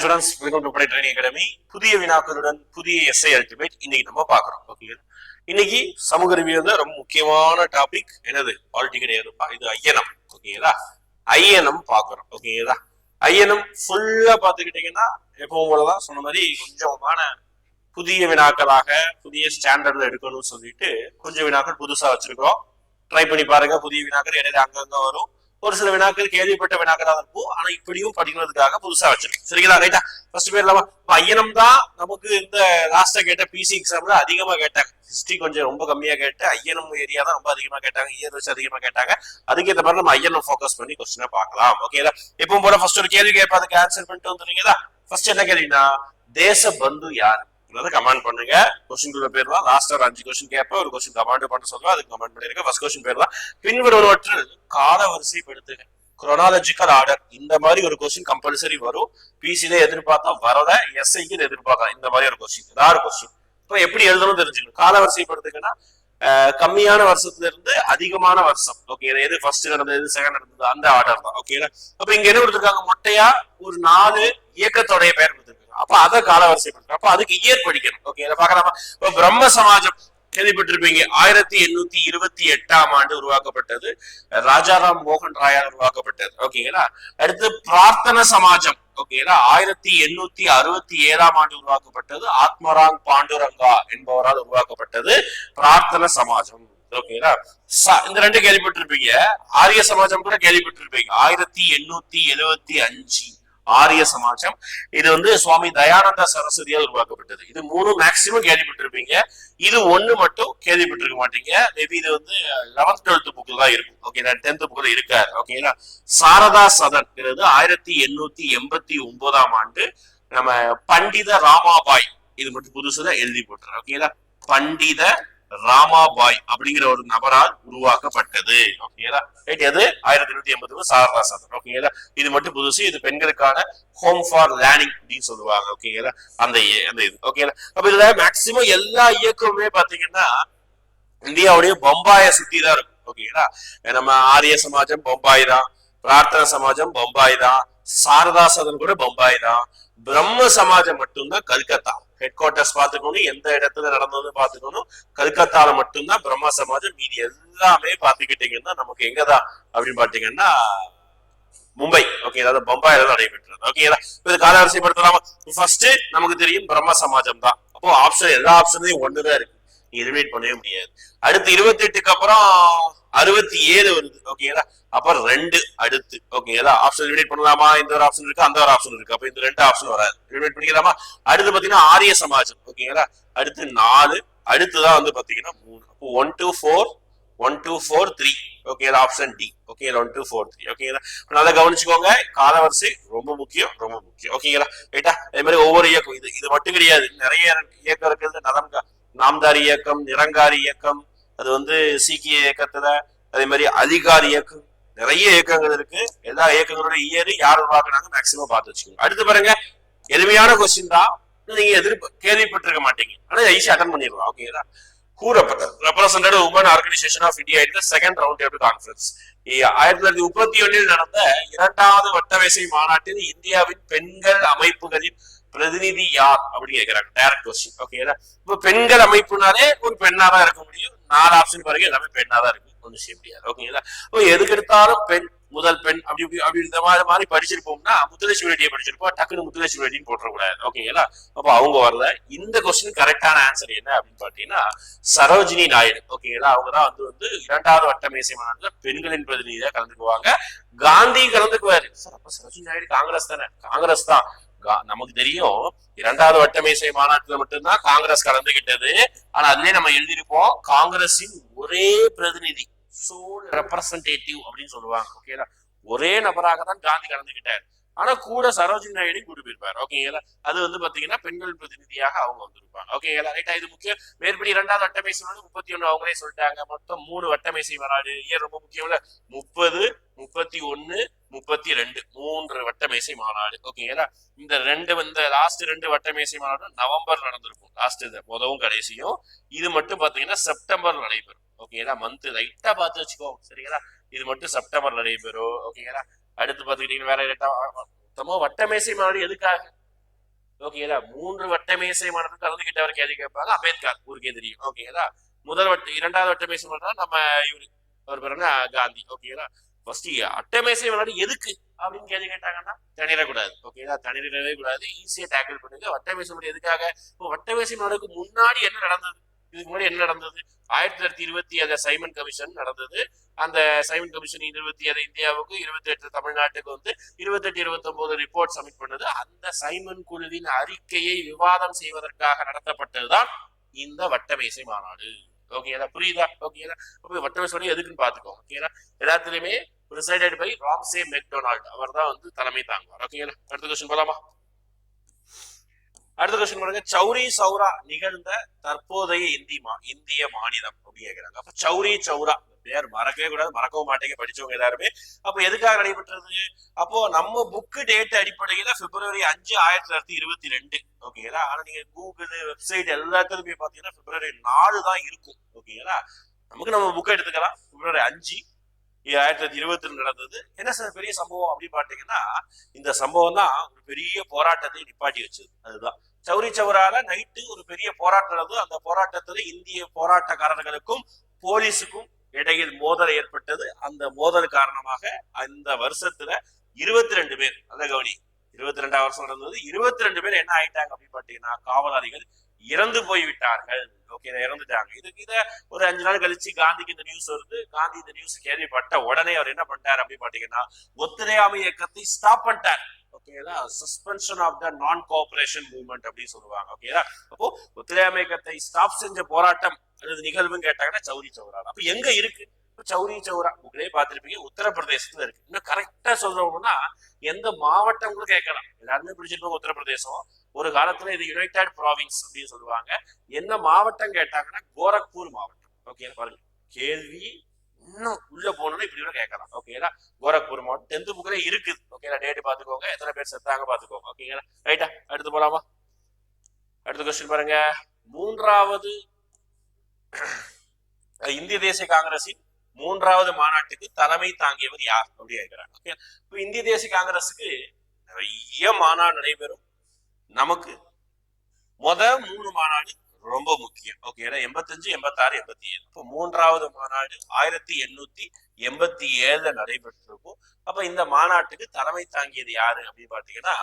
Students welcome to training academy புதிய வினாக்களுடன் புதிய எஸ்ஐ அல்டிமேட் இன்னைக்கு நம்ம பார்க்குறோம். ஓகே இன்னைக்கு சமூக அறிவியல்ல ரொம்ப முக்கியமான டாபிக் என்னது? பாலிட்டி கிடையாதுப்பா இது ஐயனம். ஓகேங்களா ஐயனம் பார்க்குறோம். ஓகேங்களா ஐயனம் ஃபுல்லா பார்த்துக்கிட்டீங்கன்னா எப்பவும் போலதான் சொன்ன மாதிரி கொஞ்சமான புதிய வினாக்களாக புதிய ஸ்டாண்டர்ட்ல எடுக்கணும்னு சொல்லிட்டு கொஞ்சம் வினாக்கள் புதுசா வச்சிருக்கிறோம். ட்ரை பண்ணி பாருங்க. புதிய வினாக்கள் இடையில அங்கங்க வரும். ஒரு சில வினாக்கள் கேள்விப்பட்ட வினாக்களா இருக்கும். ஆனா இப்படியும் படிக்கிறதுக்காக புதுசா வச்சிருக்கோம். சரிங்களா? ரைட்டா ஃபர்ஸ்ட் பேர் இல்லாம ஐயனம் தான் நமக்கு இந்த லாஸ்டா கேட்ட பிசி எக்ஸாம்ல அதிகமா கேட்டாங்க. ஹிஸ்டரி கொஞ்சம் ரொம்ப கம்மியா கேட்டு ஐயனம் ஏரியா தான் ரொம்ப அதிகமா கேட்டாங்க. இயர் வச்சு அதிகமா கேட்டாங்க. அதுக்கேற்ற மாதிரி நம்ம ஐயனம் ஃபோக்கஸ் பண்ணி கொஸ்டினா பார்க்கலாம். ஓகேங்களா எப்பவும் போல ஃபர்ஸ்ட் ஒரு கேள்வி கேட்பா அதுக்கு ஆன்சர் பண்ணிட்டு வந்துருக்கீங்களா ஃபர்ஸ்ட் என்ன கேள்வினா தேச பந்து யாரு? கமெண்ட் பண்ணுங்க கொஸ்டின் பேர் தான். லாஸ்ட் ஒரு அஞ்சு கொஸ்டின் கேட்பேன். ஒரு கொஸ்டின் கமாண்ட் பண்ண சொல்லுவேன். அதுக்கு கமெண்ட் பண்ணிருக்கேன் ஃபர்ஸ்ட் கொஸ்டின் பேர் தான். பின்வருவனவற்றில் கால வரிசைப்படுத்துக குரோனாலஜிக்கல் ஆர்டர் இந்த மாதிரி ஒரு கொஸ்டின் கம்பல்சரி வரும். பிசில எதிர்பார்த்தா வரல. எஸ்ஐக்கு எதிர்பார்க்கலாம். இந்த மாதிரி ஒரு கொஸ்டின் ஏதாவது கொஸ்டின் இப்போ எப்படி எழுதணும் தெரிஞ்சுக்கணும். கால வரிசைப்படுத்துங்கன்னா கம்மியான வருஷத்துல இருந்து அதிகமான வருஷம். ஓகே எது ஃபர்ஸ்ட் நடந்தது எது செகண்ட் நடந்தது அந்த ஆர்டர் தான். ஓகே அப்ப இங்க என்ன கொடுத்துருக்காங்க? மொட்டையா ஒரு நாலு இயக்கத்தோடைய பெயர் அப்ப அதை காலவரிசை வரிசைப்படுத்துறோம் அப்ப அதுக்கு இயற் படிக்கணும். ஓகே இதை பார்க்கலாமா இப்ப பிரம்ம சமாஜம் கேள்விப்பட்டிருப்பீங்க. ஆயிரத்தி எண்ணூத்தி இருபத்தி எட்டாம் ஆண்டு உருவாக்கப்பட்டது. ராஜாராம் மோகன் ராயால் உருவாக்கப்பட்டது. ஓகேங்களா அடுத்து பிரார்த்தன சமாஜம். ஓகேங்களா ஆயிரத்தி எண்ணூத்தி அறுபத்தி ஏழாம் ஆண்டு உருவாக்கப்பட்டது. ஆத்மராங் பாண்டுரங்கா என்பவரால் உருவாக்கப்பட்டது பிரார்த்தன சமாஜம். ஓகேங்களா இந்த ரெண்டு கேள்விப்பட்டிருப்பீங்க. ஆரிய சமாஜம் கூட கேள்விப்பட்டிருப்பீங்க. ஆயிரத்தி எண்ணூத்தி எழுவத்தி அஞ்சு. ஆரிய சமாஜம். இது வந்து சுவாமி தயானந்த சரஸ்வதியால் உருவாக்கப்பட்டது. இது மூணு மேக்சிமம் கேள்விப்பட்டிருப்பீங்க. இது ஒண்ணு மட்டும் கேள்விப்பட்டிருக்க மாட்டீங்க. மேபி இது வந்து லெவன்த் டுவெல்த் புக்கில் தான் இருக்கும். ஓகேங்களா டென்த் புக்கில் இருக்காரு. ஓகேங்களா சாரதா சதன்ங்கிறது ஆயிரத்தி எண்ணூத்தி எண்பத்தி ஒன்பதாம் ஆண்டு நம்ம பண்டித ராமாபாய் இது மட்டும் புதுசுதான் எழுதி போட்டுறேன் ஓகேங்களா பண்டித ராமாபாய் அப்படிங்கிற ஒரு நபரால் உருவாக்கப்பட்டது. ஓகேங்களா ரைட் எது? ஆயிரத்தி எண்ணூத்தி எண்பது சாரதா சதன் ஓகேங்களா இது மட்டும் புதுசு இது பெண்களுக்கான ஹோம் ஃபார் லேர்னிங் அப்படின்னு சொல்லுவாங்க. ஓகேங்களா அந்த அந்த இது. ஓகேங்களா அப்ப இதுல மேக்சிமம் எல்லா இயக்கமுமே பாத்தீங்கன்னா இந்தியாவுடைய பம்பாயை சுத்தி தான் இருக்கும். ஓகேங்களா நம்ம ஆரிய சமாஜம் பம்பாய் தான் பிரார்த்தனா சமாஜம் பம்பாய் தான் சாரதா சதன் கூட பம்பாய் தான் பிரம்ம சமாஜம் மட்டும்தான் கல்கத்தா. ஹெட் குவார்டர்ஸ் பாத்துக்கணும் எந்த இடத்துல நடந்ததுன்னு பாத்துக்கணும் கல்கத்தால மட்டும்தான் பிரம்ம சமாஜம் மீதி எல்லாமே பாத்துக்கிட்டீங்கன்னா நமக்கு எங்கதான் அப்படின்னு பாத்தீங்கன்னா மும்பை. ஓகே அதாவது பம்பாயில தான் நடைபெற்றது. ஓகேங்களா இது காலவரிசைப்படுத்தலாமா? ஃபர்ஸ்ட் நமக்கு தெரியும் பிரம்ம சமாஜம் தான் அப்போ ஆப்ஷன் எல்லா ஆப்ஷன்லயும் ஒண்ணுதான் இருக்கு. எலிமினேட் பண்ணவே முடியாது. அடுத்து இருபத்தி எட்டுக்கு அப்புறம் அறுபத்தி ஏழு வருது ஓகேங்களா அப்புறம் ரெண்டு அடுத்து. ஓகேங்களா ஆப்ஷன் எலிமினேட் பண்ணலாமா? இந்த ஒரு ஆப்ஷன் இருக்கு? அந்த ஒரு ஆப்ஷன் இருக்கு. அப்ப இந்த ரெண்டு ஆப்ஷன் வராது. எலிமினேட் பண்ணிக்கலாமா? அடுத்து பாத்தீங்கன்னா ஆரிய சமாஜம். ஓகேங்களா அடுத்து நாலு அடுத்துதான் வந்து பாத்தீங்கன்னா மூணு. அப்போ one two four one two four three ஓகேங்களா option D okay one two four three ஓகேங்களா நல்லா கவனிச்சுக்கோங்க. காலவரிசை ரொம்ப முக்கியம் ரொம்ப முக்கியம். ஓகேங்களா ரைட்டா அதே மாதிரி ஒவ்வொரு இயக்கம். இது இது மட்டும் கிடையாது. நிறைய இயக்கம் இருக்கிறது நலம்கா நாம்தாரி இயக்கம் நிரங்காரி இயக்கம் அது வந்து சீக்கிய இயக்கத்துல அதே மாதிரி அதிகாரி இயக்கம் நிறைய இயக்கங்கள் இருக்கு. எல்லா இயக்கங்களோட இயர் யார் உருவாக்குனாங்க மேக்சிமம் பார்த்து வச்சுக்கோங்க. அடுத்து பாருங்க எளிமையான கொஸ்டின் தான். நீங்க எதிர்ப்பு கேள்விப்பட்டிருக்க மாட்டீங்க. ஆனா ஐசி அட்டன் பண்ணிடலாம். ஓகேங்களா who rep- represented women organization of India in the ஆயிரத்தி தொள்ளாயிரத்தி முப்பத்தி ஒன்னில் நடந்த இரண்டாவது வட்டவேசை மாநாட்டில் இந்தியாவின் பெண்கள் அமைப்புகளின் பிரதிநிதி யார் அப்படின்னு கேட்கிறாங்க டைரக்ட் கொஸ்டின் ஓகேங்களா இப்ப பெண்கள் அமைப்புனாலே ஒரு பெண்ணா தான் இருக்க முடியும். நாலு ஆப்ஷன் பாருங்க எல்லாமே பெண்ணா தான் இருக்கும் ஒன்றும் செய்ய முடியாது. ஓகேங்களா இப்போ எதுக்கு எடுத்தாலும் பெண் முதல் பெண் அப்படி இப்படி அப்படி இந்த மாதிரி மாதிரி படிச்சிருப்போம்னா முத்துலட்சுமி ரெட்டியை படிச்சிருப்போம். டக்குனு முத்துலட்சுமி ரெட்டின்னு போட்டுறக்கூடாது. ஓகேங்களா அப்போ அவங்க வரல. இந்த கொஸ்டின் கரெக்டான ஆன்சர் என்ன அப்படின்னு பாத்தீங்கன்னா சரோஜினி நாயுடு. ஓகேங்களா அவங்க தான் வந்து வந்து இரண்டாவது வட்டமேசை மாநாட்டில் பெண்களின் பிரதிநிதியாக கலந்துக்குவாங்க. காந்தி கலந்துக்குவாரு. சார் அப்ப சரோஜினி நாயுடு காங்கிரஸ் தானே? காங்கிரஸ் தான். நமக்கு தெரியும். இரண்டாவது வட்டமேசை மாநாட்டுல மட்டும்தான் காங்கிரஸ் கலந்துகிட்டது. ஆனா அதுலயே நம்ம எழுதியிருப்போம் காங்கிரஸின் ஒரே பிரதிநிதி சோல் ரெப்ரசன்டேட்டிவ் அப்படின்னு சொல்லுவாங்க ஓகேங்களா ஒரே நபராக தான் காந்தி கலந்துகிட்டார். ஆனா கூட சரோஜினி நாயுடு கூட்டு போயிருப்பாரு ஓகேங்களா அது வந்து பாத்தீங்கன்னா பெண்கள் பிரதிநிதியாக அவங்க வந்திருப்பாங்க. ஓகேங்களா ரைட்டா இது முக்கியம். மேற்படி இரண்டாவது வட்டமேசை வந்து முப்பத்தி ஒண்ணு அவங்களே சொல்லிட்டாங்க. மொத்தம் மூணு வட்டமேசை வராது. ஏன் ரொம்ப முக்கியம்ல? முப்பது முப்பத்தி ஒன்னு முப்பத்தி ரெண்டு. மூன்று வட்டமேசை மாநாடு. ஓகேங்களா இந்த ரெண்டு இந்த லாஸ்ட் ரெண்டு வட்டமேசை மாநாடு நவம்பர் நடந்திருக்கும். லாஸ்ட் இது முதவும் கடைசியும். இது மட்டும் பாத்தீங்கன்னா செப்டம்பர் நடைபெறும். ஓகேங்களா மந்த் லைட்டா பார்த்து வச்சுக்கோ சரிங்களா? இது மட்டும் செப்டம்பர் நடைபெறும். ஓகேங்களா அடுத்து பாத்துக்கிட்டீங்கன்னா வேற லைட்டா வட்டமேசை மாநாடு எதுக்காக? ஓகேதா மூன்று வட்டமேசை மாநாடு கலந்துகிட்டவர் கேள்வி கேட்பாங்க. அம்பேத்கர் ஊருக்கே தெரியும். ஓகேதா முதல் வட்ட இரண்டாவது வட்டமேசை மாநாடு நம்ம இவரு அவர் பேர் காந்தி. ஓகேதா ஃபர்ஸ்ட் அட்டமேசை மாநாடு எதுக்கு அப்படின்னு கேள்வி கேட்டாங்கன்னா தனிடக்கூடாது. ஓகேதா தனிடவே கூடாது. ஈஸியா டேக்கிள் பண்ணுங்க. வட்டமேசை மாநாடு எதுக்காக? இப்போ வட்டமேசை மாநாடுக்கு முன்னாடி என்ன நடந்தது? இதுக்கு முன்னாடி என்ன நடந்தது? ஆயிரத்தி தொள்ளாயிரத்தி இருபத்தி ஏழு சைமன் கமிஷன் நடந்தது. அந்த சைமன் கமிஷன் இருபத்தி ஏழு இந்தியாவுக்கு இருபத்தி எட்டு தமிழ்நாட்டுக்கு வந்து இருபத்தெட்டு இருபத்தி ரிப்போர்ட் சப்மிட் பண்ணது. அந்த சைமன் குழுவின் அறிக்கையை விவாதம் செய்வதற்காக நடத்தப்பட்டதுதான் இந்த வட்டமேசை மாநாடு. ஓகேங்களா புரியுதா? ஓகேங்களா அப்ப வட்டமேசோட எதுக்குன்னு பாத்துக்கோங்க ஓகேங்களா எல்லாத்துலயுமே ரிசைடட் பை ராம்சே மெக்டொனால்ட் அவர் தான் வந்து தலைமை தாங்குவார். ஓகேங்களா அடுத்த கொஸ்டின் போலாமா? அடுத்த கொஸ்டின் பாருங்க. சௌரி சௌரா நிகழ்ந்த தற்போதைய இந்தி மா இந்திய மாநிலம் அப்படின்னு கேக்குறாங்க. அப்ப சௌரி சௌரா பேர் மறக்கவே கூடாது மறக்கவும் மாட்டேங்க படிச்சவங்க எல்லாருமே. அப்ப எதுக்காக நடைபெற்றது? அப்போ நம்ம புக்கு டேட் அடிப்படையில பிப்ரவரி அஞ்சு ஆயிரத்தி தொள்ளாயிரத்தி இருபத்தி ரெண்டு. ஓகேங்களா ஆனா நீங்க கூகுள் வெப்சைட் எல்லாத்துலயும் போய் பாத்தீங்கன்னா பிப்ரவரி நாலு தான் இருக்கும். ஓகேங்களா நமக்கு நம்ம புக்கை எடுத்துக்கலாம். பிப்ரவரி அஞ்சு ஆயிரத்தி தொள்ளாயிரத்தி இருபத்தி ரெண்டு நடந்தது. என்ன சார் பெரிய சம்பவம் அப்படின்னு பாத்தீங்கன்னா இந்த சம்பவம் தான் ஒரு பெரிய போராட்டத்தை நிப்பாட்டி வச்சது. அதுதான். சௌரி சௌரால நைட்டு ஒரு பெரிய போராட்டம் நடந்தது. அந்த போராட்டத்துல இந்திய போராட்டக்காரர்களுக்கும் போலீஸுக்கும் இடையில் மோதல் ஏற்பட்டது. அந்த மோதல் காரணமாக அந்த வருஷத்துல இருபத்தி ரெண்டு பேர் அந்த கவனி இருபத்தி ரெண்டாம் வருஷம் நடந்தது. இருபத்தி ரெண்டு பேர் என்ன ஆயிட்டாங்க அப்படின்னு பாத்தீங்கன்னா காவலாளிகள் இறந்து போய் விட்டார்கள் ஓகே இறந்துட்டாங்க. இதுக்கு இத ஒரு அஞ்சு நாள் கழிச்சு காந்திக்கு இந்த நியூஸ் வருது. காந்தி இந்த நியூஸ் கேள்விப்பட்ட உடனே அவர் என்ன பண்ணிட்டார் அப்படின்னு பாத்தீங்கன்னா ஒத்துழையாமை இயக்கத்தை ஸ்டாப் பண்ணிட்டார். ஓகேதா சஸ்பென்ஷன் ஆஃப் த நான் கோஆபரேஷன் மூவ்மெண்ட் அப்படின்னு சொல்லுவாங்க ஓகேதா அப்போ ஒத்துழையாமைக்கத்தை ஸ்டாப் செஞ்ச போராட்டம் அல்லது நிகழ்வுன்னு கேட்டாங்கன்னா சௌரி சௌரா அப்ப எங்க இருக்கு? சௌரி சௌரா உங்களே பார்த்திருப்பீங்க உத்தரப்பிரதேசத்துல இருக்கு. இன்னும் கரெக்டா சொல்லணும்னா எந்த மாவட்டம் கூட கேட்கலாம். எல்லாருமே பிடிச்சிருப்பாங்க உத்தரப்பிரதேசம். ஒரு காலத்துல இது யுனைடெட் ப்ராவின்ஸ் அப்படின்னு சொல்லுவாங்க. என்ன மாவட்டம் கேட்டாங்கன்னா கோரக்பூர் மாவட்டம். ஓகே பாருங்க. கேள்வி இன்னும் உள்ள போகணும்னா இப்படி கூட கேட்கலாம். ஓகேங்களா கோரக்பூர் மாவட்டம் டென்த் புக்ல இருக்குது. ஓகேங்களா டேட் பார்த்துக்கோங்க. எத்தனை பேர் செத்தாங்க பாத்துக்கோங்க ஓகேங்களா ரைட்டா அடுத்து போகலாமா அடுத்த கொஸ்டின் பாருங்க. மூன்றாவது இந்திய தேசிய காங்கிரசின் மூன்றாவது மாநாட்டுக்கு தலைமை தாங்கியவர் யார்? அப்படி இருக்கிறாங்க. ஓகே இப்போ இந்திய தேசிய காங்கிரஸுக்கு நிறைய மாநாடு நடைபெறும். நமக்கு முத மூணு மாநாடு ரொம்ப முக்கியம். ஓகே எண்பத்தஞ்சு எண்பத்தாறு எண்பத்தி ஏழு இப்போ மூன்றாவது மாநாடு ஆயிரத்தி எண்ணூத்தி எண்பத்தி ஏழுல நடைபெற்றிருக்கும். அப்ப இந்த மாநாட்டுக்கு தலைமை தாங்கியது யாரு அப்படின்னு பாத்தீங்கன்னா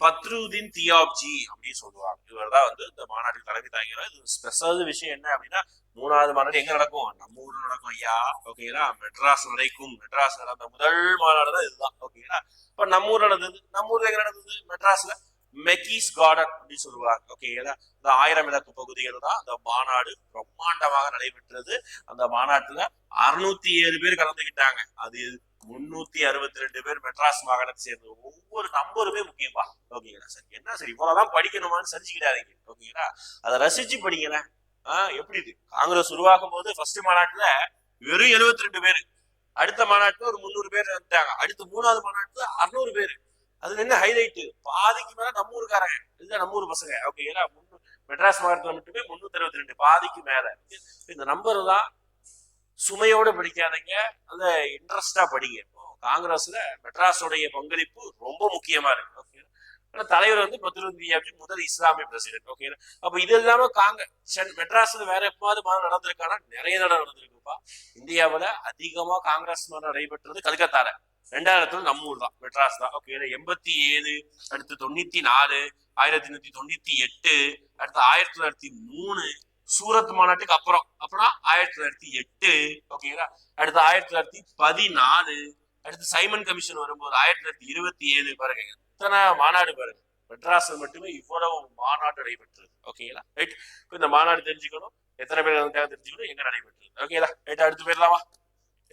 பத்ருதீன் தியாப்ஜி அப்படின்னு சொல்லுவாங்க. இவர் தான் வந்து இந்த மாநாட்டுக்கு தலைமை தாங்கிறார் இது ஸ்பெஷல் விஷயம் என்ன அப்படின்னா மூணாவது மாநாடு எங்க நடக்கும்? நம்ம ஊர்ல நடக்கும் ஐயா. ஓகேங்களா மெட்ராஸ் நடக்கும் மெட்ராஸ் நடந்த முதல் மாநாடு தான் இதுதான் ஓகேங்களா இப்ப நம்ம ஊர்ல நடந்தது? நம்ம ஊர்ல எங்க நடந்தது? மெட்ராஸ்ல. மெக்கீஸ் கார்டன் அப்படின்னு சொல்லுவாங்க. ஓகேங்களா இந்த ஆயிரம் விளக்கு பகுதிகள் தான் அந்த மாநாடு பிரம்மாண்டமாக நடைபெற்றது. அந்த மாநாட்டுல அறுநூத்தி ஏழு பேர் கலந்துக்கிட்டாங்க அது முன்னூத்தி அறுபத்தி ரெண்டு பேர் மெட்ராஸ் மாகாணத்தை சேர்ந்து ஒவ்வொரு நம்பருமே முக்கியமா ஓகேங்களா சரி என்ன சரி இவ்வளவுதான் படிக்கணுமான்னு சரிச்சுக்கிடாதீங்க ஓகேங்களா அதை ரசிச்சு படிங்களேன். ஆஹ் எப்படி இது? காங்கிரஸ் உருவாகும் போது ஃபர்ஸ்ட் மாநாட்டுல வெறும் எழுபத்தி ரெண்டு பேர். அடுத்த மாநாட்டுல ஒரு முந்நூறு பேர் வந்துட்டாங்க. அடுத்த மூணாவது மாநாட்டுல அறுநூறு பேர். அதுல என்ன ஹைலைட் பாதிக்கு மேல நம்ம ஊருக்காரங்க. இல்ல நம்ம ஊர் பசங்க. ஓகேங்களா மெட்ராஸ் மாவட்டத்துல மட்டுமே முன்னூத்தி அறுபத்தி ரெண்டு பாதிக்கு மேல. இந்த நம்பர் தான் சுமையோட படிக்காதீங்க. அந்த இன்ட்ரெஸ்டா படிங்க. காங்கிரஸ்ல மெட்ராஸோடைய பங்களிப்பு ரொம்ப முக்கியமா இருக்கு. ஓகே ஆனா தலைவர் வந்து பத்ருந்தியாஜி முதல் இஸ்லாமிய பிரசிடென்ட் ஓகே அப்ப இது இல்லாம காங்க மெட்ராஸ்ல வேற எப்பாவது மாதம் நடந்திருக்கானா? நிறைய தடவை நடந்திருக்குப்பா. இந்தியாவுல அதிகமா காங்கிரஸ் மாதிரி நடைபெற்றது கல்கத்தால. ரெண்டாயிரத்துல நம்ம ஊர் தான் மெட்ராஸ் தான். ஓகே எண்பத்தி ஏழு அடுத்து தொண்ணூத்தி நாலு ஆயிரத்தி எண்ணூத்தி தொண்ணூத்தி எட்டு அடுத்து ஆயிரத்தி தொள்ளாயிரத்தி மூணு சூரத் மாநாட்டுக்கு அப்புறம். அப்புறம் ஆயிரத்தி தொள்ளாயிரத்தி எட்டு ஓகேங்களா அடுத்து ஆயிரத்தி தொள்ளாயிரத்தி பதினாலு அடுத்து சைமன் கமிஷன் வரும்போது ஆயிரத்தி தொள்ளாயிரத்தி இருபத்தி ஏழு பாருங்க. எத்தனை மாநாடு பாருங்க. மெட்ராஸ்ல மட்டுமே இவ்வளவு மாநாடு நடைபெற்றது ஓகேங்களா ரைட் இந்த மாநாடு தெரிஞ்சுக்கணும். எத்தனை பேர் வந்துட்டாங்க தெரிஞ்சுக்கணும்? எங்க நடைபெற்றது ஓகேங்களா ரைட் அடுத்து போயிடலாமா?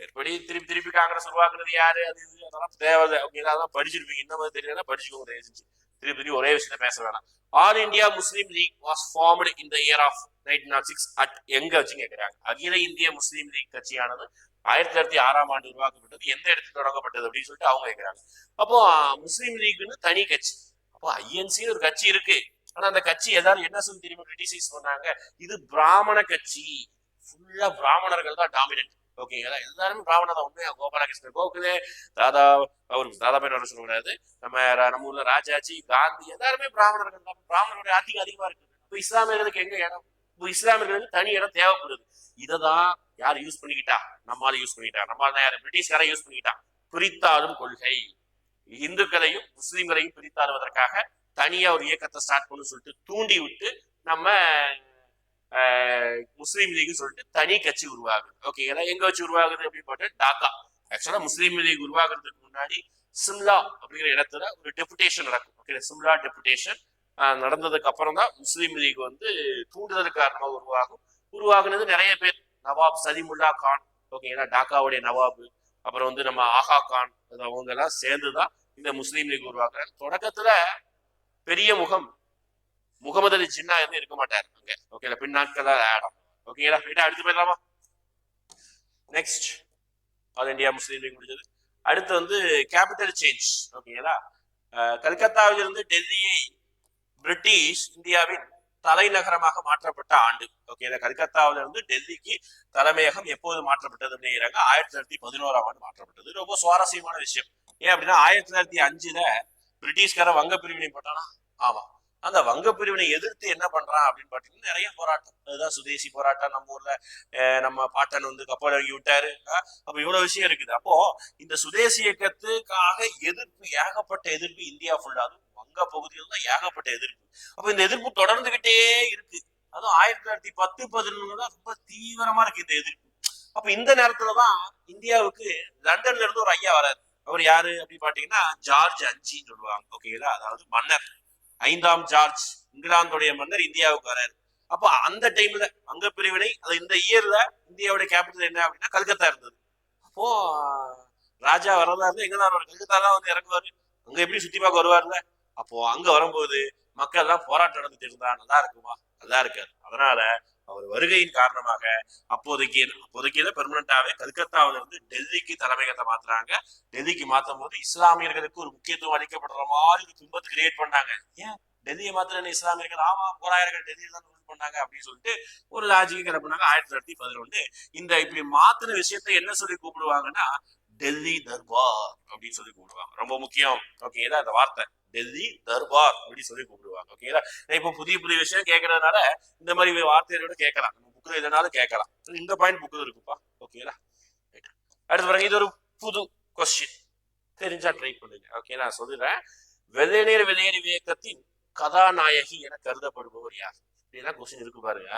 எப்படி திருப்பி திருப்பி காங்கிரஸ் உருவாக்குறது யாரு? அது இது அதெல்லாம் தேவை அப்படின்னா அதெல்லாம் படிச்சிருப்பீங்க. இந்த மாதிரி தெரியலன்னா படிச்சுக்கோங்க தயவு செஞ்சு. திருப்பி திருப்பி ஒரே விஷயத்த பேச வேணாம். All India Muslim League was formed in the year of nineteen nought six at எங்க வச்சு கேட்கிறாங்க அகில இந்திய முஸ்லீம் லீக் கட்சியானது ஆயிரத்தி தொள்ளாயிரத்தி ஆறாம் ஆண்டு உருவாக்கப்பட்டது. எந்த இடத்துல தொடங்கப்பட்டது அப்படின்னு சொல்லிட்டு அவங்க கேட்கிறாங்க அப்போ முஸ்லீம் லீக்னு தனி கட்சி. அப்போ ஐஎன்சின்னு ஒரு கட்சி இருக்கு. ஆனா அந்த கட்சி ஏதாவது என்ன சொல்லி தெரியுமா? கிரிட்டிசைஸ் பண்ணாங்க? இது பிராமண கட்சி. ஃபுல்லா பிராமணர்கள் தான் டாமினன்ட் ஓகேங்களா? எல்லாருமே பாவனை தான். உண்மையா கோபாலகிருஷ்ணன் கோகுலே தாதா அவருக்கு தாதா பேர் வர சொல்லக்கூடாது நம்ம நம்ம ஊர்ல ராஜாஜி காந்தி எல்லாருமே பிராமணர்கள் தான். பிராமணருடைய ஆதிக்கம் அதிகமா இருக்கு. இப்போ இஸ்லாமியர்களுக்கு எங்க இடம்? இப்போ இஸ்லாமியர்களுக்கு தனி இடம் தேவைப்படுது. இதை தான் யார் யூஸ் பண்ணிக்கிட்டா? நம்மால யூஸ் பண்ணிக்கிட்டா. நம்மால தான் யார்? பிரிட்டிஷ்கார யூஸ் பண்ணிக்கிட்டா. பிரித்தாளும் கொள்கை. இந்துக்களையும் முஸ்லீம்களையும் பிரித்தாளுவதற்காக தனியா ஒரு இயக்கத்தை ஸ்டார்ட் பண்ணு சொல்லிட்டு தூண்டி விட்டு நம்ம முஸ்லீம் லீக் சொல்லிட்டு தனி கட்சி உருவாகுது. ஓகேங்களா எங்க வச்சு உருவாகுது அப்படின்னு பார்த்தா டாக்கா. ஆக்சுவலா முஸ்லீம் லீக் உருவாகிறதுக்கு முன்னாடி சிம்லா அப்படிங்கிற இடத்துல ஒரு டெபுடேஷன் நடக்கும். ஓகே சிம்லா டெபுடேஷன் நடந்ததுக்கு அப்புறம் தான் முஸ்லீம் லீக் வந்து தூண்டுதல் காரணமாக உருவாகும். உருவாகுனது நிறைய பேர். நவாப் சலிமுல்லா கான். ஓகேங்களா டாக்காவுடைய நவாபு அப்புறம் வந்து நம்ம ஆஹா கான் அது அவங்க எல்லாம் சேர்ந்துதான் இந்த முஸ்லீம் லீக் உருவாக்குறாங்க. தொடக்கத்துல பெரிய முகம் முகமது அலி ஜின்னா இருந்து இருக்க மாட்டார். அங்க ஓகேங்களா பின்னாட்கள ஆடம் ஓகேங்களா ரைட்டா அடுத்து போயிடலாமா? Next All India Muslim League முடிஞ்சது. அடுத்து வந்து கேபிட்டல் சேஞ்ச் ஓகேங்களா அஹ், கல்கத்தாவிலிருந்து டெல்லியை பிரிட்டிஷ் இந்தியாவின் தலைநகரமாக மாற்றப்பட்ட ஆண்டு. ஓகேங்களா கல்கத்தாவிலிருந்து டெல்லிக்கு தலைமையகம் எப்போது மாற்றப்பட்டது அப்படிங்கிறாங்க. ஆயிரத்தி தொள்ளாயிரத்தி பதினோராம் ஆண்டு மாற்றப்பட்டது. ரொம்ப சுவாரஸ்யமான விஷயம். ஏன் அப்படின்னா ஆயிரத்தி தொள்ளாயிரத்தி அஞ்சுல பிரிட்டிஷ்கார வங்க பிரிவினை போட்டானா? ஆமா அந்த வங்க பிரிவினை எதிர்த்து என்ன பண்றான் அப்படின்னு பாத்தீங்கன்னா நிறைய போராட்டம். அதுதான் சுதேசி போராட்டம் நம்ம ஊர்ல. நம்ம பாட்டன் வந்து கப்பல் இறங்கி விட்டாரு. அப்ப இவ்வளவு விஷயம் இருக்குது. அப்போ இந்த சுதேசி இயக்கத்துக்காக எதிர்ப்பு ஏகப்பட்ட எதிர்ப்பு இந்தியா ஃபுல்லா அதுவும் வங்க பகுதியில் தான் ஏகப்பட்ட எதிர்ப்பு. அப்ப இந்த எதிர்ப்பு தொடர்ந்துகிட்டே இருக்கு. அதுவும் ஆயிரத்தி தொள்ளாயிரத்தி பத்து பதினொன்னு தான் ரொம்ப தீவிரமா இருக்கு இந்த எதிர்ப்பு. அப்ப இந்த நேரத்துலதான் இந்தியாவுக்கு லண்டன்ல இருந்து ஒரு ஐயா வராது அவர் யாரு அப்படின்னு பாத்தீங்கன்னா ஜார்ஜ் அஞ்சின்னு சொல்லுவாங்க. ஓகேங்களா? அதாவது மன்னர். ஐந்தாம் ஜார்ஜ் இங்கிலாந்துடைய மன்னர் இந்தியாவுக்கு வராரு அப்போ அந்த டைம்ல அங்க பிரிவினை அது இந்த இயர்ல இந்தியாவுடைய கேபிட்டல் என்ன அப்படின்னா கல்கத்தா இருந்தது. அப்போ ராஜா வரதா இருந்து எங்க தான் கல்கத்தா தான் வந்து இறங்குவாரு. அங்க எப்படி சுத்தி பார்க்க வருவார்ல அப்போ அங்க வரும்போது மக்கள் எல்லாம் போராட்டம் நடந்துட்டு இருந்தா நல்லா இருக்குமா? நல்லா இருக்காது. அதனால அவர் வருகையின் காரணமாக அப்போதைக்கு அப்போதைக்கு பெர்மனண்டாவே கல்கத்தாவில இருந்து டெல்லிக்கு தலைமையகத்தை மாத்துறாங்க. டெல்லிக்கு மாத்தும் போது இஸ்லாமியர்களுக்கு ஒரு முக்கியத்துவம் அளிக்கப்படுற மாதிரி ஒரு துன்பத்தை கிரியேட் பண்ணாங்க. ஏன்? டெல்லியை மாத்திரம் இஸ்லாமியர்கள்? ஆமா போராயிரங்கள் டெல்லியில தான் ரூல் பண்ணாங்க அப்படின்னு சொல்லிட்டு ஒரு லாஜிக்கு என்ன பண்ணாங்க ஆயிரத்தி தொள்ளாயிரத்தி பதினொன்று இந்த இப்படி மாத்திர விஷயத்தை என்ன சொல்லி கூப்பிடுவாங்கன்னா டெல்லி தர்பார் அப்படின்னு சொல்லி கூப்பிடுவாங்க. ரொம்ப முக்கியம். ஓகேங்களா அந்த வார்த்தை. டெல்லி தர்பார் அப்படின்னு சொல்லி கூப்பிடுவாங்க. ஓகேங்களா இப்போ புதிய புதிய விஷயம் கேட்கறதுனால இந்த மாதிரி வார்த்தைகளோட கேட்கலாம். நம்ம புக்கில் எதனாலும் கேட்கலாம். இந்த பாயிண்ட் புக்கு இருக்குப்பா ஓகேங்களா அடுத்து பாருங்க இது ஒரு புது கொஸ்டின் தெரிஞ்சா ட்ரை பண்ணுங்க ஓகே நான் சொல்லுறேன் வெள்ளையர் வெளியேறி இயக்கத்தின் கதாநாயகி என கருதப்படுபவர் யார்? இப்படிலாம் கொஸ்டின் இருக்கு பாருங்க.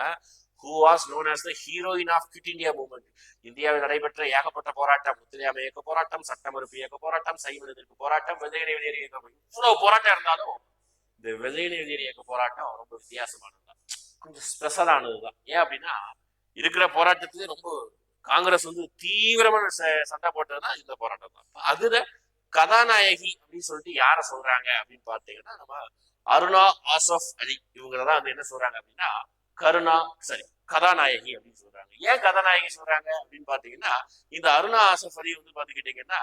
Who was known as the heroine of Quit India movement இந்தியாவில் நடைபெற்ற ஏகப்பட்ட போராட்டம் முத்துலியாம இயக்க போராட்டம் சட்டமறுப்பு இயக்க போராட்டம் சைவன் எதிர்ப்பு போராட்டம் வெள்ளையர் வெளியேறு இயக்கம் இவ்வளவு போராட்டம் இருந்தாலும் இந்த வெள்ளையனை வெளியேறி இயக்க போராட்டம் ரொம்ப வித்தியாசமானதுதான். கொஞ்சம் ஸ்பெஷலானதுதான் ஏன் அப்படின்னா இருக்கிற போராட்டத்திலே ரொம்ப காங்கிரஸ் வந்து தீவிரமான ச- சண்டை போட்டதுன்னா இந்த போராட்டம் தான் அதுல கதாநாயகி அப்படின்னு சொல்லிட்டு யார சொல்றாங்க அப்படின்னு பார்த்தீங்கன்னா நம்ம அருணா ஆசஃப் அலி இவங்களதான் வந்து என்ன சொல்றாங்க அப்படின்னா கருணா சரி கதாநாயகி அப்படின்னு சொல்றாங்க. ஏன் கதாநாயகி சொல்றாங்க அப்படின்னு பாத்தீங்கன்னா இந்த அருணா ஆசஃப் அலி வந்து பாத்துக்கிட்டீங்கன்னா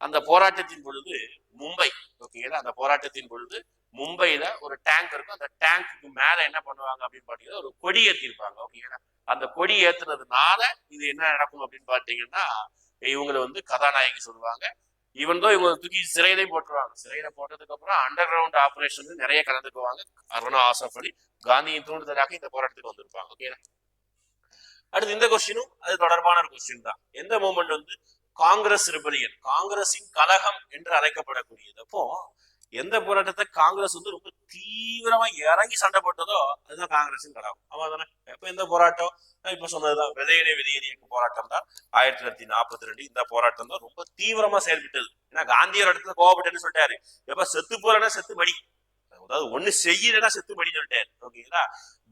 அந்த போராட்டத்தின் பொழுது மும்பை ஓகேங்களா அந்த போராட்டத்தின் பொழுது மும்பைல ஒரு டேங்க் இருக்கும். அந்த டேங்க்கு மேல என்ன பண்ணுவாங்க அப்படின்னு பாத்தீங்கன்னா ஒரு கொடி ஏத்திருப்பாங்க. ஓகேங்களா அந்த கொடி ஏத்துனதுனால இது என்ன நடக்கும் அப்படின்னு பாத்தீங்கன்னா இவங்களை வந்து கதாநாயகி சொல்லுவாங்க. இவன் தான் இவங்க தூக்கி சிறையிலையும் போட்டுருவாங்க. சிறையில போட்டதுக்கு அப்புறம் அண்டர் கிரவுண்ட் ஆபரேஷன் நிறைய கலந்துக்குவாங்க. அருணா ஆசப் அலி காந்தியின் தூண்டுதலாக இந்த போராட்டத்துக்கு வந்திருப்பாங்க. ஓகே அடுத்து இந்த கொஸ்டினும் அது தொடர்பான ஒரு கொஸ்டின் தான். எந்த மூமெண்ட் வந்து காங்கிரஸ் ரிபலியன் காங்கிரஸின் கலகம் என்று அழைக்கப்படக்கூடியது. அப்போ எந்த போராட்டத்தை காங்கிரஸ் வந்து ரொம்ப தீவிரமா இறங்கி சண்டை போட்டதோ அதுதான் காங்கிரஸின் கலகம் ஆமா தானே எப்ப எந்த போராட்டம்? இப்ப சொன்னதுதான். விதையிலே வெளியேறிய போராட்டம் தான். ஆயிரத்தி தொள்ளாயிரத்தி நாற்பத்தி ரெண்டு இந்த போராட்டம் தான் ரொம்ப தீவிரமா செயல்பட்டது. ஏன்னா காந்தியோட இடத்துல கோவப்பட்டேன்னு சொல்லிட்டாரு. எப்ப செத்து போறேன்னா செத்து மடி. அதாவது ஒண்ணு செய்யலன்னா செத்து மடின்னு சொல்லிட்டாரு. ஓகேங்களா?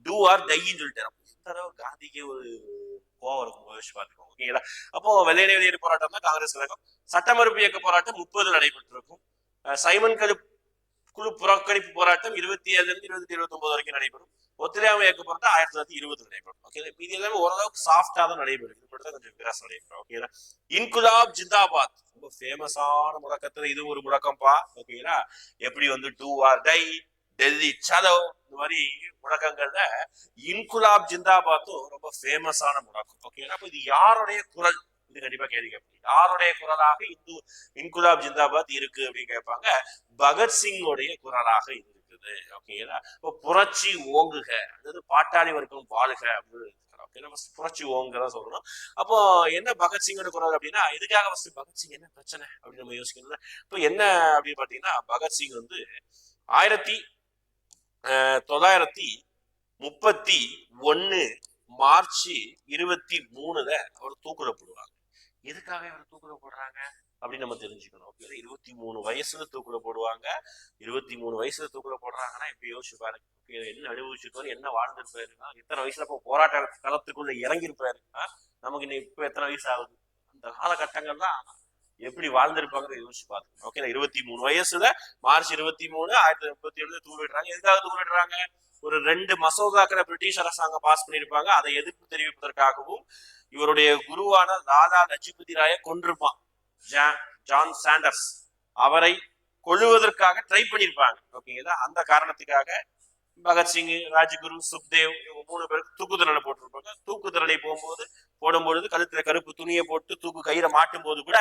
டூ ஆர் டைன்னு சொல்லிட்டாரு. எந்த அளவு காந்திக்கு ஒரு கோவம் இருக்கும்? யோசிச்சு பார்த்துக்கோங்க. ஓகேங்களா? அப்போ வெள்ளையனை வெளியேறி போராட்டம் தான் காங்கிரஸ் கழகம். சட்டமறுப்பு இயக்க போராட்டம் முப்பது நடைபெற்றிருக்கும். சைமன் கழு குழு புறக்கணிப்பு போராட்டம் இருபத்தி ஏழுல இருந்து இருபத்தி இருபத்தி ஒன்பது வரைக்கும் நடைபெறும். ஒத்துழையாமை இயக்க போராட்டம் ஆயிரத்தி தொள்ளாயிரத்தி இருபது நடைபெறும். ஓகே இது எல்லாமே ஓரளவுக்கு சாஃப்டா தான் நடைபெறும் இது மட்டும் தான் கொஞ்சம் வித்தியாசம் நடைபெறும் ஓகேங்களா இன்குலாப் ஜிந்தாபாத். ரொம்ப ஃபேமஸான முழக்கத்துல இது ஒரு முடக்கம்ப்பா. ஓகேங்களா எப்படி வந்து do or die Delhi Chalo இந்த மாதிரி முழக்கங்கள்ல இன்குலாப் ஜிந்தாபாத்தும் ரொம்ப ஃபேமஸான முழக்கம் ஓகேங்களா அப்போ இது யாருடைய குரல்? இது கண்டிப்பா கேள்வி கேட்பாங்க. யாருடைய குரலாக இந்து இன்குலாப் ஜிந்தாபாத் இருக்கு அப்படின்னு கேட்பாங்க. பகத்சிங்கோடைய குரலாக இருக்குது. ஓகேங்களா இப்போ புரட்சி ஓங்குக. அதாவது பாட்டாளி வர்க்கம் வாழுக அப்படின்னு புரட்சி ஓங்குக சொல்றோம் சொல்லணும். அப்போ என்ன பகத்சிங்கோட குரல் அப்படின்னா இதுக்காக ஃபர்ஸ்ட் பகத்சிங் என்ன பிரச்சனை அப்படின்னு நம்ம யோசிக்கணும்ல. இப்போ என்ன அப்படின்னு பாத்தீங்கன்னா பகத்சிங் வந்து ஆயிரத்தி தொள்ளாயிரத்தி முப்பத்தி ஒன்னு மார்ச் இருபத்தி மூணுல அவர் தூக்குடப்படுவாங்க எதுக்காக இவர் தூக்குல போடுறாங்க அப்படின்னு நம்ம தெரிஞ்சுக்கணும். ஓகே இருபத்தி மூணு வயசுல தூக்குல போடுவாங்க. இருபத்தி மூணு வயசுல தூக்குல போடுறாங்கன்னா இப்ப யோசிச்சு பாருங்க. என்ன அனுபவிச்சிருக்கோம் என்ன வாழ்ந்துருப்பாருன்னா எத்தனை வயசுல இப்போ போராட்ட களத்துக்குள்ள இறங்கியிருப்பாருன்னா நமக்கு இன்னும் இப்ப எத்தனை வயசு ஆகுது? அந்த காலகட்டங்கள் தான் எப்படி வாழ்ந்திருப்பாங்க யோசிச்சு பார்த்துக்கணும். ஓகே இருபத்தி மூணு வயசுல மார்ச் இருபத்தி மூணு ஆயிரத்தி முப்பத்தி ஏழு தூக்கிடுறாங்க எதுக்காக தூக்கிடுறாங்க ஒரு ரெண்டு மசோதாக்களை பிரிட்டிஷ் அரசாங்கம் பாஸ் பண்ணியிருப்பாங்க. அதை எதிர்ப்பு தெரிவிப்பதற்காகவும் இவருடைய குருவான ராதா லஜிபதி ராய கொண்டிருப்பான் ஜான் சாண்டர்ஸ். அவரை கொள்ளுவதற்காக ட்ரை பண்ணியிருப்பாங்க ஓகேங்களா அந்த காரணத்துக்காக பகத்சிங் ராஜகுரு சுக்தேவ் இவங்க மூணு பேருக்கு தூக்கு தண்டனை போட்டிருப்பாங்க. தூக்கு தண்டனை போகும்போது போடும்பொழுது கழுத்துல கருப்பு துணியை போட்டு தூக்கு கயிறை மாட்டும் போது கூட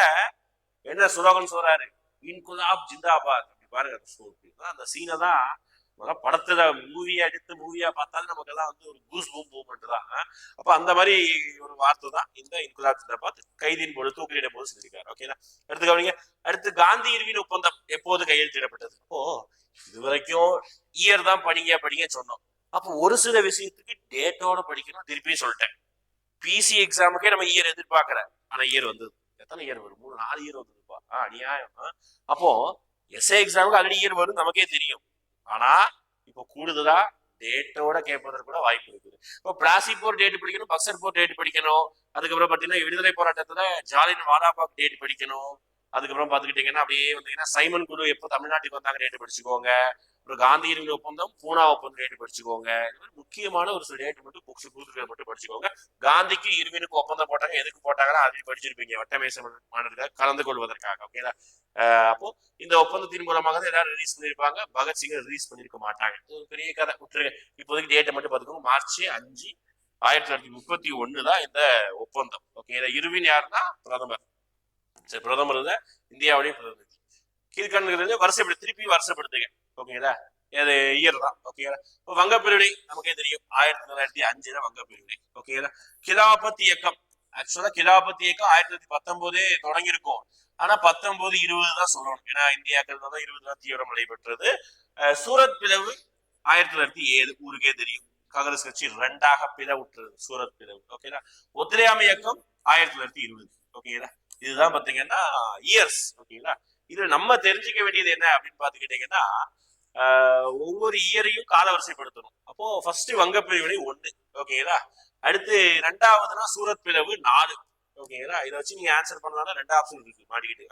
என்ன சுலோகன் சொல்றாரு? இன்குலாப் ஜிந்தாபாத் அப்படி பாருங்க அந்த அந்த சீனை தான் முதல்ல படத்துல மூவியா எடுத்து மூவியா பார்த்தாலும் நமக்கு எல்லாம் வந்து ஒரு கூஸ் பூம் மூமெண்ட் தான் அப்ப அந்த மாதிரி ஒரு வார்த்தை தான் இந்த இன்குலாப் பார்த்து கைதின் போது தூக்கிலிட போது செஞ்சிருக்காரு ஓகேங்களா அடுத்து கவனிங்க. அடுத்து காந்தி இருவின் ஒப்பந்தம் எப்போது கையெழுத்திடப்பட்டது? அப்போ இது வரைக்கும் இயர் தான் படிங்க படிங்க சொன்னோம். அப்போ ஒரு சில விஷயத்துக்கு டேட்டோட படிக்கணும் திருப்பியும் சொல்லிட்டேன். பிசி எக்ஸாமுக்கே நம்ம இயர் எதிர்பார்க்கற ஆனா இயர் வந்தது. எத்தனை இயர் வரும்? மூணு நாலு இயர் வந்ததுப்பா. அநியாயம். அப்போ எஸ்ஏ எக்ஸாமுக்கு ஆல்ரெடி இயர் வரும் நமக்கே தெரியும். ஆனா இப்போ கூடுதலா டேட்டோட கேட்பதற்கு கூட வாய்ப்பு இருக்குது. இப்போ பிளாசி போர் டேட் படிக்கணும் பக்சர் போர் டேட் படிக்கணும். அதுக்கப்புறம் பாத்தீங்கன்னா விடுதலை போராட்டத்துல ஜாலின் வாலாபாக் டேட் படிக்கணும். அதுக்கப்புறம் பாத்துக்கிட்டீங்கன்னா அப்படியே வந்தீங்கன்னா சைமன் குழு எப்போ தமிழ்நாட்டுக்கு வந்தாங்க டேட் படிச்சுக்கோங்க. அப்புறம் காந்தி ஒப்பந்தம் பூனா ஒப்பந்தம் டேட் படிச்சுக்கோங்க. இது மாதிரி முக்கியமான ஒரு சில டேட் மட்டும் புக்ஸ் புதுசுகளை மட்டும் படிச்சுக்கோங்க. காந்திக்கு இருவினுக்கு ஒப்பந்தம் போட்டாங்க எதுக்கு போட்டாங்கன்னா அதையும் படிச்சிருப்பீங்க. வட்டமேச மாநிலத்துக்காக கலந்து கொள்வதற்காக ஓகேங்களா அப்போ இந்த ஒப்பந்தத்தின் மூலமாக தான் எல்லாரும் ரிலீஸ் பண்ணியிருப்பாங்க. பகத்சிங் ரிலீஸ் பண்ணிருக்க மாட்டாங்க. இது ஒரு பெரிய கதை. விட்டுருங்க. இப்போதைக்கு டேட்டை மட்டும் பார்த்துக்கோங்க. மார்ச் அஞ்சு ஆயிரத்தி தொள்ளாயிரத்தி முப்பத்தி ஒண்ணு தான் இந்த ஒப்பந்தம். ஓகே இதை இருவின் யாருன்னா? பிரதமர். சரி பிரதமர் தான் இந்தியாவுடைய பிரதமர் கீழ்கண்ணுங்கிறது வருஷப்படு திருப்பி வருஷப்படுத்துங்க. ஓகேங்களா? அது இயர் தான் ஓகேங்களா? இப்போ வங்கப்பிரிவினை நமக்கே தெரியும். ஆயிரத்தி தொள்ளாயிரத்தி அஞ்சுல வங்கப்பிரிவினை ஓகேங்களா? கிலாபத் இயக்கம். ஆக்சுவலா கிலாபத் இயக்கம் ஆயிரத்தி தொள்ளாயிரத்தி பத்தொன்பதே தொடங்கியிருக்கும். ஆனா பத்தொன்பது இருபது தான் சொல்லணும். ஏன்னா இந்தியாக்கள் தான் இருபது தான் தீவிரம் நடைபெற்றது சூரத் பிளவு ஆயிரத்தி தொள்ளாயிரத்தி ஏழு ஊருக்கே தெரியும். காங்கிரஸ் கட்சி ரெண்டாக பிளவுற்றது சூரத் பிளவு ஓகேங்களா? ஒத்துழையாமை இயக்கம் ஆயிரத்தி தொள்ளாயிரத்தி இருபது ஓகேங்களா? இதுதான் பாத்தீங்கன்னா இயர்ஸ் ஓகேங்களா? இதுல நம்ம தெரிஞ்சுக்க வேண்டியது என்ன அப்படின்னு பாத்துக்கிட்டீங்கன்னா ஒவ்வொரு இயரையும் காலவரிசைப்படுத்தணும். அப்போ ஃபர்ஸ்ட் வங்க பிரிவினை ஒண்ணு ஓகேங்களா அடுத்து ரெண்டாவதுனா சூரத் பிளவு நாலு. ஓகேங்களா இதை வச்சு நீங்க ஆன்சர் பண்ணலாம் ரெண்டு ஆப்ஷன் இருக்கு. மாட்டிக்கிட்டு.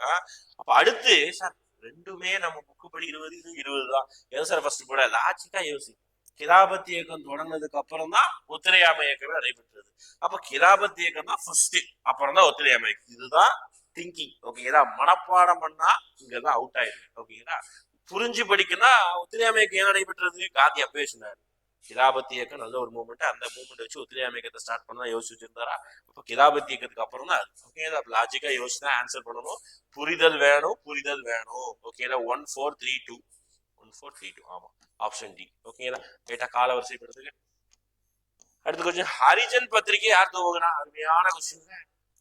அப்ப அடுத்து சார் ரெண்டுமே நம்ம புக்கு படி இருபது இது இருபது தான். எது சார் ஃபர்ஸ்ட் கூட லாஜிக்கா யோசி. கிராபத் இயக்கம் தொடங்கினதுக்கு அப்புறம் தான் ஒத்துழையாமை இயக்கமே நடைபெற்றது. அப்ப கிராபத் இயக்கம் தான் ஃபர்ஸ்ட் அப்புறம் தான் ஒத்துழையாமை இயக்கம். இதுதான் திங்கிங் ஓகேங்களா மனப்பாடம் பண்ணா இங்கதான் அவுட் ஆயிருக்கு ஓகேங்களா புரிஞ்சு படிக்கனா ஒத்துழையாமைக்கு இயக்கம் ஏன் நடைபெற்றது? காந்தி அப்பவே சொன்னாரு. இயக்கம் நல்ல ஒரு மூமெண்ட் அந்த மூமெண்ட் வச்சு ஒத்துழையாமை இயக்கத்தை ஸ்டார்ட் பண்ணா யோசிச்சு வச்சிருந்தாரா? அப்ப கிராபத் இயக்கத்துக்கு அப்புறம் தான் ஓகேங்களா லாஜிக்கா யோசிச்சு தான் ஆன்சர் பண்ணணும். புரிதல் வேணும் புரிதல் வேணும். ஓகேங்களா one four three two one four three two ஆமா. ஆப்ஷன் டி ஓகேங்களா கேட்டா கால வரிசைப்படுத்துங்க அடுத்து கொஞ்சம் ஹரிஜன் பத்திரிகை யார் துவங்கினா? அருமையான கொஸ்டின்